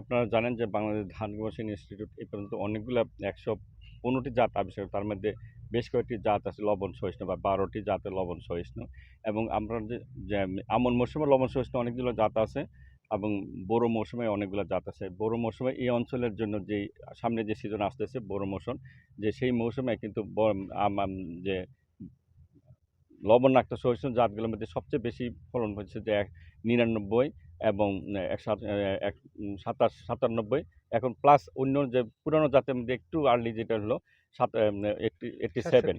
আপনারা জানেন যে বাংলাদেশ ধান গবেষণা ইনস্টিটিউট এই পর্যন্ত অনেকগুলা ১১৫টি জাত আবিষ্কার, তার মধ্যে বেশ কয়েকটি জাত আছে লবণ সহিষ্ণু বা ১২টি জাতের লবণ সহিষ্ণু এবং আমরা যে যে আমন মৌসুমে লবণ সহিষ্ণু অনেকগুলো জাত আছে এবং বোরো মৌসুমে অনেকগুলো জাত আছে। বোরো মৌসুমে এই অঞ্চলের জন্য যেই, সামনে যে সিজন আসতেছে বোরো মৌসুম যে সেই মৌসুমে কিন্তু যে লবণাক্ত সহিষ্ণু জাতগুলোর মধ্যে সবচেয়ে বেশি ফলন হচ্ছে যে এক ৯৯ এবং এক সাত এক সাতাশ ৯৭ এখন প্লাস অন্য যে পুরানো জাতের মধ্যে একটু আর্লি যেটা হলো সাত এইট্টি 87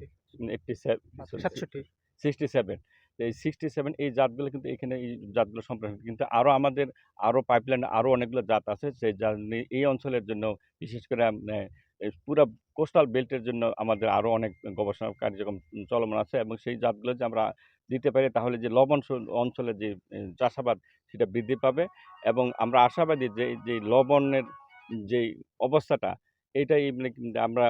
87 সরি ৬৭ 67 এই 67 এই জাতগুলো কিন্তু এখানে এই জাতগুলো সম্প্রসারণ কিন্তু আরও আমাদের আরও পাইপলাইনে আরও অনেকগুলো জাত আছে সেই জাত এই অঞ্চলের জন্য বিশেষ করে পুরা কোস্টাল বেল্টের জন্য আমাদের আরও অনেক গবেষণা কার্যক্রম চলমান আছে এবং সেই জাতগুলো যে আমরা দিতে পারি তাহলে যে লবণ অঞ্চলে যে চাষাবাদ সেটা বৃদ্ধি পাবে এবং আমরা আশাবাদী যে যে লবণের যেই অবস্থাটা এইটাই মানে আমরা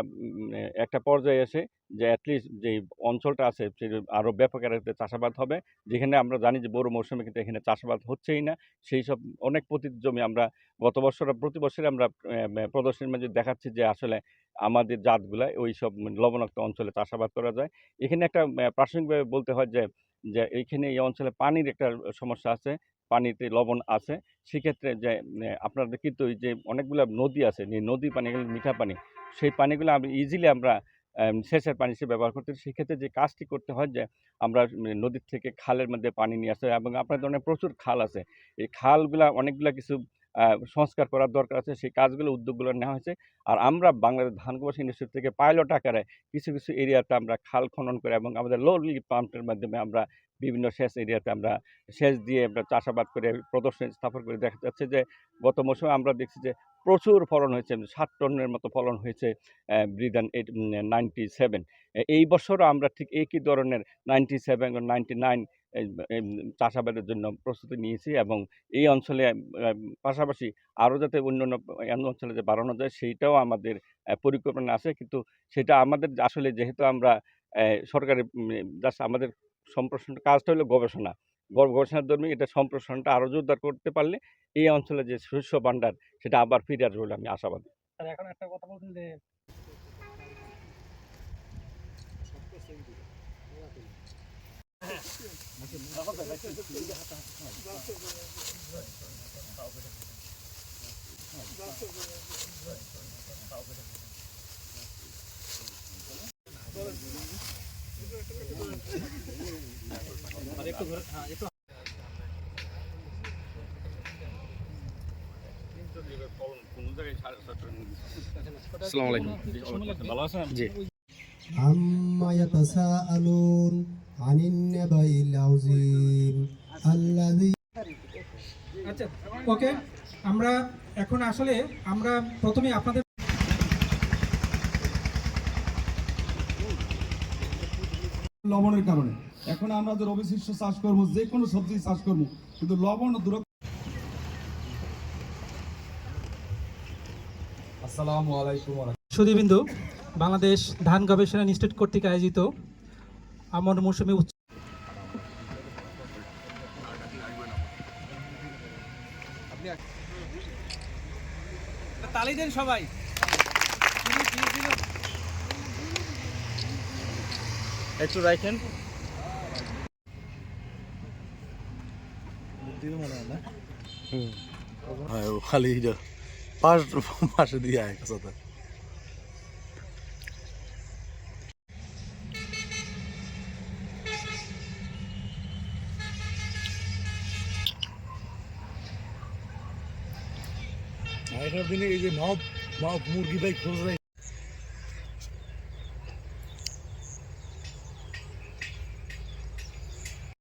একটা পর্যায়ে এসে যে অ্যাটলিস্ট যে অঞ্চলটা আছে সে আরও ব্যাপক আকারে চাষাবাদ হবে। যেখানে আমরা জানি যে বোরো মৌসুমে কিন্তু এখানে চাষাবাদ হচ্ছেই না। সেই সব অনেক পতিত জমি আমরা গত বছর প্রতি বছরে আমরা প্রদর্শনীর মাঝে দেখাচ্ছি যে আসলে আমাদের জাতগুলা ওই সব লবণাক্ত অঞ্চলে চাষাবাদ করা যায়। এখানে একটা প্রাসঙ্গিকভাবে বলতে হয় যে, যে এইখানে এই অঞ্চলে পানির একটা সমস্যা আছে। পানিতে লবণ আছে। সেক্ষেত্রে যে আপনাদের কিন্তু যে অনেকগুলা নদী আছে, নদীর পানি মিঠা পানি। সেই পানিগুলো আমি ইজিলি আমরা সেচের পানি হিসেবে ব্যবহার করতে সেক্ষেত্রে যে কাজটি করতে হয় যে আমরা নদীর থেকে খালের মধ্যে পানি নিয়ে আসতে এবং আপনাদের অনেক প্রচুর খাল আছে। এই খালগুলা অনেকগুলা কিছু সংস্কার করার দরকার আছে। সেই কাজগুলো উদ্যোগগুলো নেওয়া হয়েছে। আর আমরা বাংলাদেশ ধান গবেষণা ইনস্টিটিউট থেকে পাইলট আকারে কিছু, কিছু এরিয়াতে আমরা খাল খনন করে এবং আমাদের লো লিফ্ট পাম্পের মাধ্যমে আমরা বিভিন্ন সেচ এরিয়াতে আমরা সেচ দিয়ে আমরা চাষাবাদ করে প্রদর্শনী স্থাপন করে দেখা যাচ্ছে যে, গত মৌসুমে আমরা দেখছি যে, প্রচুর ফলন হয়েছে। ৭ টনের মতো ফলন হয়েছে বৃদান এইট 97 এই বছরও আমরা ঠিক একই ধরনের 97 বা 99 এই এই চাষাবাদের জন্য প্রস্তুতি নিয়েছি এবং এই অঞ্চলে পাশাপাশি আরও যাতে অন্যান্য অঞ্চলে যে বাড়ানো যায়, সেইটাও আমাদের পরিকল্পনা আছে। কিন্তু সেটা আমাদের, আসলে যেহেতু আমরা অ্যা সরকারি জাস্ট আমাদের সম্প্রসারণ কাজটা হলো গবেষণা। গবেষণার ধর্মী এটা সম্প্রসারণটা আরও জোরদার করতে পারলে এই অঞ্চলে যে শস্য ভাণ্ডার সেটা আবার ফিরে আসবে বলে আমি আশাবাদী। এখন একটা কথা বলছেন যে আসসালামু আলাইকুম ভালো আছেন? জি عما يتساءلون عن النبأ العظيم الذي আচ্ছা ওকে আমরা এখন আসলে আমরা প্রথমে আপনাদের লবণের কারণে এখন আমরা যে রবি শস্য চাষ করব যে কোনো সবজি চাষ করব কিন্তু লবণ দূর আসসালামু আলাইকুম সুদীবিন্দু বাংলাদেশ ধান গবেষণা ইনস্টিটিউট কর্তৃক আয়োজিত আমন মৌসুমী উচ্চ তালি দেন সবাই। একটু রাখেন হ্যাঁ ও খালি এটা পাশ পাশে দিয়ে আয় কাছাতে আগেকার দিনে এই যে মাও মাও মুরগি ভাই খোঁজ